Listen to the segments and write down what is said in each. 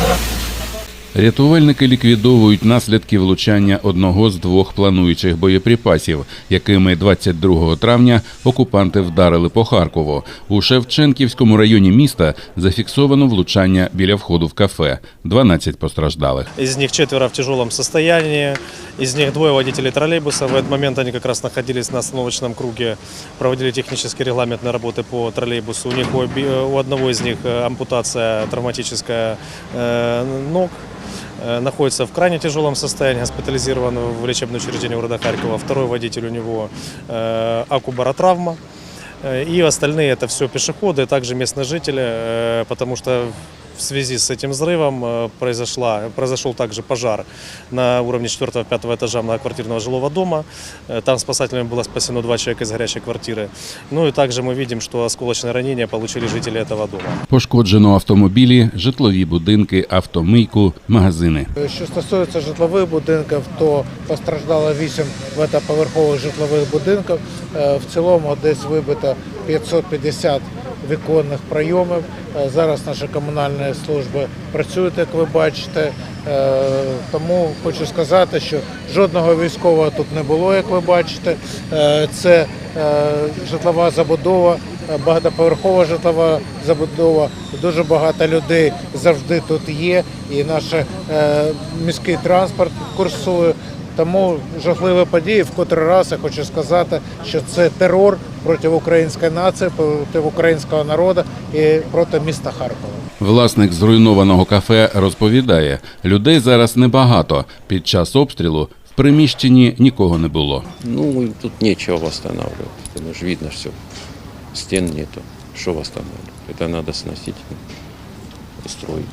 Thank you. Рятувальники ліквідовують наслідки влучання одного з двох плануючих боєприпасів, якими 22 травня окупанти вдарили по Харкову. У Шевченківському районі міста зафіксовано влучання біля входу в кафе. 12 постраждалих. Из них четверо в тяжелом состоянии, из них двое водителей троллейбуса. В этот момент они как раз находились на остановочном круге, проводили технические регламентные работы по троллейбусу. У них у, оби- у одного из них э, ампутация травматическая э, ног. Э, Находится в крайне тяжелом состоянии, госпитализирован в лечебное учреждение города Харькова. Второй водитель у него э, акубаротравма. Э, И остальные это все пешеходы, также местные жители, э, потому что в связи с этим взрывом э, произошла, произошел также пожар на уровне 4-5 этажа многоквартирного жилого дома. Э, Там спасателями было спасено два человека из горящей квартиры. Ну и также мы видим, что осколочное ранение получили жители этого дома. Пошкоджено автомобілі, житлові будинки, автомийку, магазини. Що стосується житлових будинків, то постраждало 8 багатоповерхових житлових будинків. Е, В цілому десь вибито 550 віконних прийомів. Е, Зараз наші комунальні служби працюють, як ви бачите. Е, Тому хочу сказати, що жодного військового тут не було, як ви бачите. Е, Це житлова забудова, багатоповерхова житлова забудова. Дуже багато людей завжди тут є, і наш міський транспорт курсує. Тому жахливі події, в котрий раз я хочу сказати, що це терор проти української нації, проти українського народу і проти міста Харкова. Власник зруйнованого кафе розповідає, людей зараз небагато. Під час обстрілу в приміщенні нікого не було. Ну, тут нечего восстанавливать. Ну, ж видно все. Стен нету. Что восстанавливать? Это надо сносить, строить.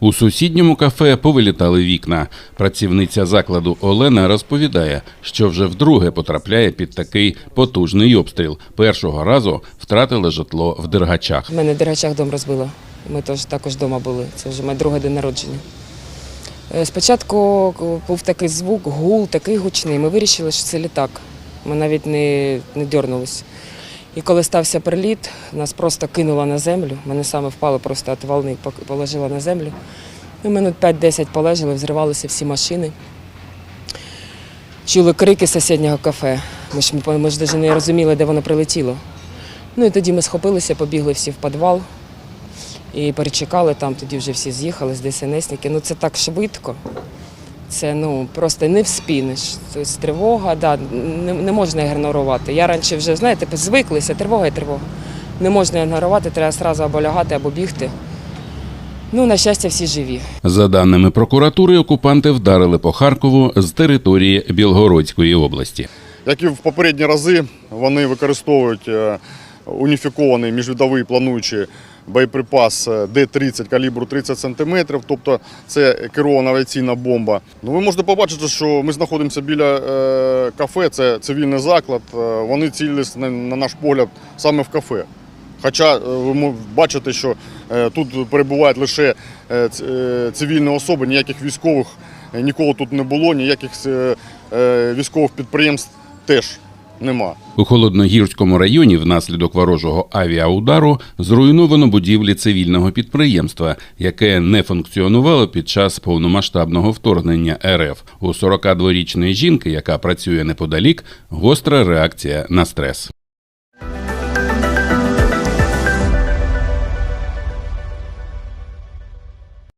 У сусідньому кафе повилітали вікна. Працівниця закладу Олена розповідає, що вже вдруге потрапляє під такий потужний обстріл. Першого разу втратила житло в Дергачах. У мене Дергачах дом розбило. Ми теж також вдома були. Це вже моє друге день народження. Е, Спочатку був такий звук, гул, такий гучний. Ми вирішили, що це літак. Ми навіть не, не дьорнулись. І коли стався приліт, нас просто кинуло на землю. Мене саме впало просто від волни, положило на землю. Ми минут 5-10 полежали, взривалися всі машини. Чули крики з сусіднього кафе. Ми ж, ми ж навіть не розуміли, де воно прилетіло. Ну і тоді ми схопилися, побігли всі в підвал і перечекали там, тоді вже всі з'їхали з ДСНСники. Ну це так швидко. Це ну просто не вспінеш. Тобто тривога, да, не, не можна ігнорувати. Я раніше вже, знаєте, звиклися, тривога і тривога. Не можна ігнорувати, треба одразу або лягати, або бігти. Ну, на щастя, всі живі. За даними прокуратури, окупанти вдарили по Харкову з території Білгородської області. Як і в попередні рази, вони використовують е, уніфікований міжвідовий плануючий боєприпас е, Д-30 калібру 30 см, тобто це керована авіаційна бомба. Ну, ви можете побачити, що ми знаходимося біля е, кафе, це цивільний заклад. Е, Вони цілились, на, на наш погляд, саме в кафе. Хоча ви бачите, що тут перебувають лише цивільні особи, ніяких військових нікого тут не було, ніяких військових підприємств теж нема. У холодногірському районі внаслідок ворожого авіаудару зруйновано будівлі цивільного підприємства, яке не функціонувало під час повномасштабного вторгнення РФ. У 42-річної жінки, яка працює неподалік, гостра реакція на стрес.